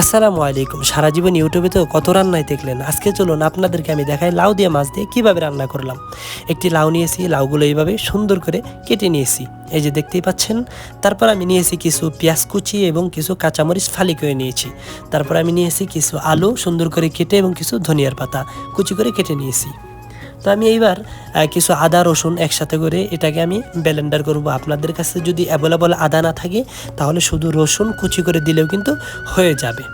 আসসালামু আলাইকুম। সারা জীবন ইউটিউবে তো কত রান্নায় দেখলেন। আজকে চলুন আপনাদেরকে আমি দেখাই লাউ দিয়ে মাছ দিয়ে কীভাবে রান্না করলাম। একটি লাউ নিয়েছি, লাউগুলো এইভাবে সুন্দর করে কেটে নিয়েছি। এই যে দেখতেই পাচ্ছেন, তারপর আমি নিয়েছি কিছু পেঁয়াজ কুচি এবং কিছু কাঁচামরিচ ফালি করে নিয়েছি। তারপর আমি নিয়েছি কিছু আলু সুন্দর করে কেটে এবং কিছু ধনিয়ার পাতা কুচি করে কেটে নিয়েছি। তো আমি এইবার কিছু আদা, রসুন একসাথে করে এটাকে আমি ব্লেন্ডার করব। আপনাদের কাছে যদি অ্যাভেলেবল আদা না থাকে, তাহলে শুধু রসুন কুচি করে দিলেও কিন্তু হয়ে যাবে।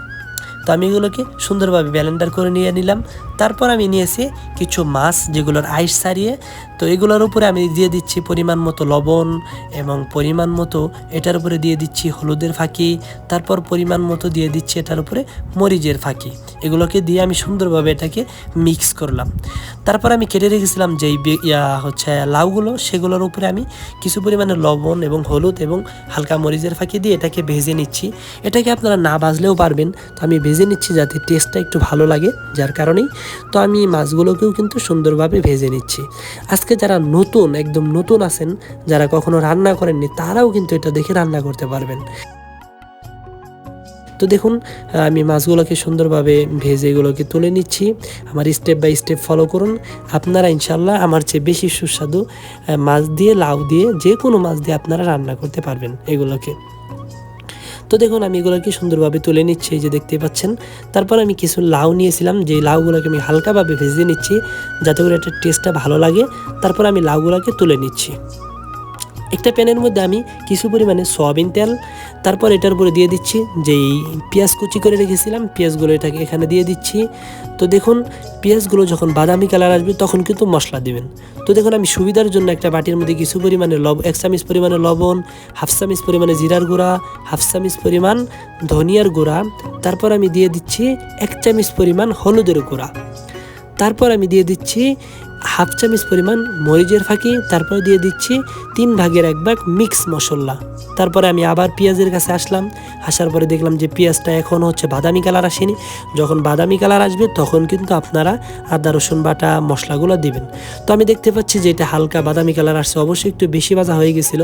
তো আমি এগুলোকে সুন্দরভাবে ব্যালেন্ডার করে নিয়ে নিলাম। তারপর আমি নিয়েছি কিছু মাছ যেগুলোর আইস সারিয়ে তো এগুলোর উপরে আমি দিয়ে দিচ্ছি পরিমাণ মতো লবণ এবং পরিমাণ মতো এটার উপরে দিয়ে দিচ্ছি হলুদের ফাঁকি, তারপর পরিমাণ মতো দিয়ে দিচ্ছি এটার উপরে মরিচের ফাঁকি। এগুলোকে দিয়ে আমি সুন্দরভাবে এটাকে মিক্স করলাম। তারপর আমি কেটে রেখেছিলাম যেই ইয়া হচ্ছে লাউগুলো, সেগুলোর উপরে আমি কিছু পরিমাণে লবণ এবং হলুদ এবং হালকা মরিচের ফাঁকি দিয়ে এটাকে ভেজে নিচ্ছি। এটাকে আপনারা না ভাজলেও পারবেন, তো আমি ভেজে নিচ্ছি যাতে টেস্টটা একটু ভালো লাগে, যার কারণেই তো আমি মাছগুলোকেও কিন্তু সুন্দরভাবে ভেজে নিচ্ছি। আজকে যারা নতুন, একদম নতুন আছেন, যারা কখনো রান্না করেননি, তারাও কিন্তু এটা দেখে রান্না করতে পারবেন। তো দেখুন, আমি মাছগুলোকে সুন্দরভাবে ভেজে এগুলোকে তুলে নিচ্ছি। আমার স্টেপ বাই স্টেপ ফলো করুন। আপনারা ইনশাল্লাহ আমার চেয়ে বেশি সুস্বাদু মাছ দিয়ে, লাউ দিয়ে যে কোনো মাছ দিয়ে আপনারা রান্না করতে পারবেন এগুলোকে। তো দেখুন, আমি এগুলোকে সুন্দরভাবে তুলে নিচ্ছি, এই যে দেখতে পাচ্ছেন। তারপর আমি কিছু লাউ নিয়েছিলাম, যে লাউগুলোকে আমি হালকাভাবে ভেজে নিচ্ছি, যাতে করে একটা টেস্টটা ভালো লাগে। তারপর আমি লাউগুলোকে তুলে নিচ্ছি। একটা প্যানের মধ্যে আমি কিছু পরিমাণে সয়াবিন তেল, তারপর এটার উপরে দিয়ে দিচ্ছি যেই পেঁয়াজ কুচি করে রেখেছিলাম, পেঁয়াজগুলো এটাকে এখানে দিয়ে দিচ্ছি। তো দেখুন, পেঁয়াজগুলো যখন বাদামি কালার আসবে তখন কিন্তু মশলা দিবেন। তো দেখুন, আমি সুবিধার জন্য একটা বাটির মধ্যে কিছু পরিমাণে লব, এক চামিচ পরিমাণে লবণ, হাফ চামিচ পরিমাণে জিরার গুঁড়া, হাফ চামিচ পরিমাণ ধনিয়ার গুঁড়া, তারপর আমি দিয়ে দিচ্ছি এক চামিচ পরিমাণ হলুদের গুঁড়া। তারপর আমি দিয়ে দিচ্ছি হাফ চামচ পরিমাণ মরিচের ফাঁকি, তারপর দিয়ে দিচ্ছি তিন ভাগের এক ভাগ মিক্স মশলা। তারপরে আমি আবার পেঁয়াজের কাছে আসলাম, আসার পরে দেখলাম যে পেঁয়াজটা এখন হচ্ছে বাদামি কালার আসেনি। যখন বাদামি কালার আসবে, তখন কিন্তু আপনারা আদা, রসুন, বাটা, মশলাগুলো দিবেন। তো আমি দেখতে পাচ্ছি যে এটা হালকা বাদামি কালার আসছে, অবশ্যই একটু বেশি ভাজা হয়ে গেছিল।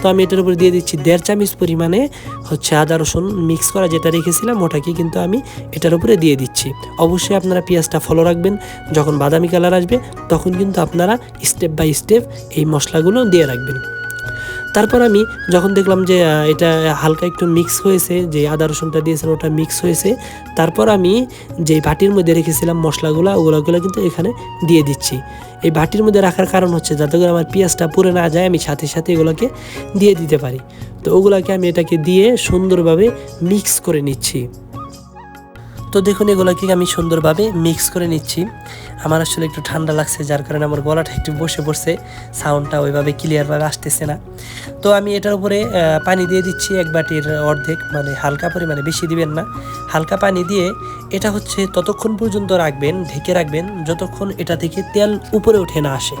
তো আমি এটার উপর দিয়ে দিচ্ছি দেড় চামচ পরিমাণে হচ্ছে আদা, রসুন মিক্স করা যেটা রেখেছিলাম, ওটাকে কিন্তু আমি এটার উপরে দিয়ে দিচ্ছি। অবশ্যই আপনারা পেঁয়াজটা ফলো রাখবেন, যখন বাদামি কালার আসবে, তখন কিন্তু আপনারা স্টেপ বাই স্টেপ এই মশলাগুলো দিয়ে রাখবেন। তারপর আমি যখন দেখলাম যে এটা হালকা একটু মিক্স হয়েছে, যে আদা রসুনটা দিয়েছেন ওটা মিক্স হয়েছে, তারপর আমি যে বাটির মধ্যে রেখেছিলাম মশলাগুলো, ওগুলোগুলো কিন্তু এখানে দিয়ে দিচ্ছি। এই বাটির মধ্যে রাখার কারণ হচ্ছে যাতে করে আমার পেঁয়াজটা পুড়ে না যায়, আমি সাথে সাথে এগুলোকে দিয়ে দিতে পারি। তো ওগুলোকে আমি এটাকে দিয়ে সুন্দরভাবে মিক্স করে নিচ্ছি। তো দেখুন এগুলোকে আমি সুন্দরভাবে মিক্স করে নিচ্ছি। আমার আসলে একটু ঠান্ডা লাগছে, যার কারণে আমার গলাটা একটু বসে পড়ছে। সাউন্ডটা ওইভাবে ক্লিয়ারভাবে আসতেছে না। তো আমি এটার উপরে পানি দিয়ে দিচ্ছি এক বাটির অর্ধেক মানে হালকা পরিমাণে, বেশি দিবেন না। হালকা পানি দিয়ে এটা হচ্ছে ততক্ষণ পর্যন্ত রাখবেন, ঢেকে রাখবেন, যতক্ষণ এটা থেকে তেল উপরে উঠে না আসে।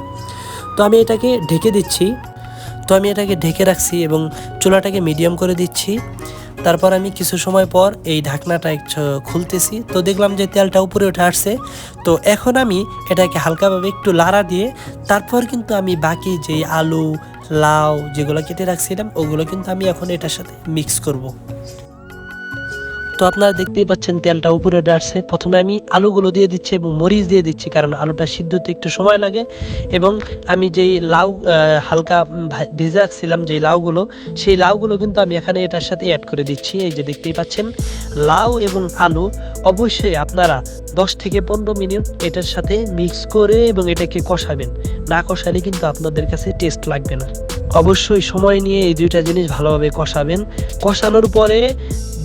তো আমি এটাকে ঢেকে দিচ্ছি। তো আমি এটাকে ঢেকে রাখছি এবং চুলাটাকে মিডিয়াম করে দিচ্ছি। তারপর আমি কিছু সময় পর এই ঢাকনাটা একটু খুলতেছি তো দেখলাম যে তেলটা উপরে উঠে আসছে তো এখন আমি এটাকে হালকাভাবে একটু লাড়া দিয়ে তারপর কিন্তু আমি বাকি যে আলু, লাউ যেগুলো কেটে রাখছিলাম, ওগুলো কিন্তু আমি এখন এটার সাথে মিক্স করব। তো আপনারা দেখতেই পাচ্ছেন তেলটা উপরে ডাটছে প্রথমে আমি আলুগুলো দিয়ে দিচ্ছি এবং মরিচ দিয়ে দিচ্ছি কারণ আলুটা সিদ্ধতে একটু সময় লাগে এবং আমি যেই লাউ হালকা ভা- ভেজে যেই লাউগুলো, সেই লাউগুলো কিন্তু আমি এখানে এটার সাথে অ্যাড করে দিচ্ছি। এই যে দেখতেই পাচ্ছেন, লাউ এবং আলু অবশ্যই আপনারা দশ থেকে পনেরো মিনিট এটার সাথে মিক্স করে এবং এটাকে কষাবেন। না কষালে কিন্তু আপনাদের কাছে টেস্ট লাগবে না। অবশ্যই সময় নিয়ে এই দুইটা জিনিস ভালোভাবে কষাবেন। কষানোর পরে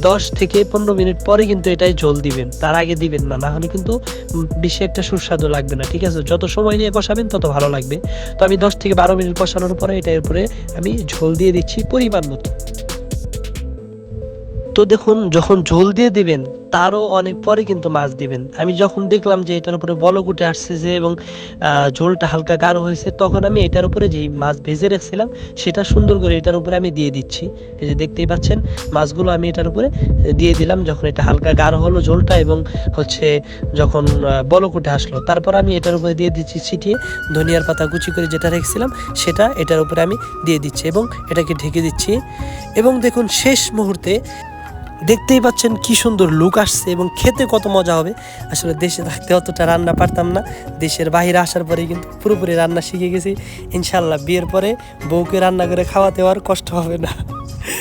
দশ থেকে পনেরো মিনিট পরে কিন্তু এটাই জল দিবেন। তার আগে দিবেন না নাহলে কিন্তু বেশি একটা সুস্বাদু লাগবে না, ঠিক আছে? যত সময় নিয়ে কষাবেন তত ভালো লাগবে। তো আমি দশ থেকে বারো মিনিট কষানোর পরে এটার উপরে আমি ঝোল দিয়ে দিচ্ছি পরিমাণ মতো। তো দেখুন, যখন ঝোল দিয়ে দিবেন তারও অনেক পরে কিন্তু মাছ দিবেন। আমি যখন দেখলাম যে এটার উপরে বলক উঠে আসছে এবং ঝোলটা হালকা গাঢ় হয়েছে, তখন আমি এটার উপরে যেই মাছ ভেজে রেখেছিলাম, সেটা সুন্দর করে এটার উপরে আমি দিয়ে দিচ্ছি। এই যে দেখতেই পাচ্ছেন, মাছগুলো আমি এটার উপরে দিয়ে দিলাম যখন এটা হালকা গাঢ় হলো ঝোলটা এবং হচ্ছে যখন বলক আসলো। তারপর আমি এটার উপরে দিয়ে দিচ্ছি ছিটিয়ে ধনিয়ার পাতা কুচি করে যেটা রেখেছিলাম, সেটা এটার উপরে আমি দিয়ে দিচ্ছি এবং এটাকে ঢেকে দিচ্ছি। এবং দেখুন, শেষ মুহূর্তে দেখতেই পাচ্ছেন কি সুন্দর লুক আসছে এবং খেতে কত মজা হবে। আসলে দেশে থাকতে অতটা রান্না পারতাম না। দেশের বাহিরে আসার পরে কিন্তু পুরোপুরি রান্না শিখে গেছি। ইনশাল্লাহ বিয়ের পরে বউকে রান্না করে খাওয়াতে আর কষ্ট হবে না।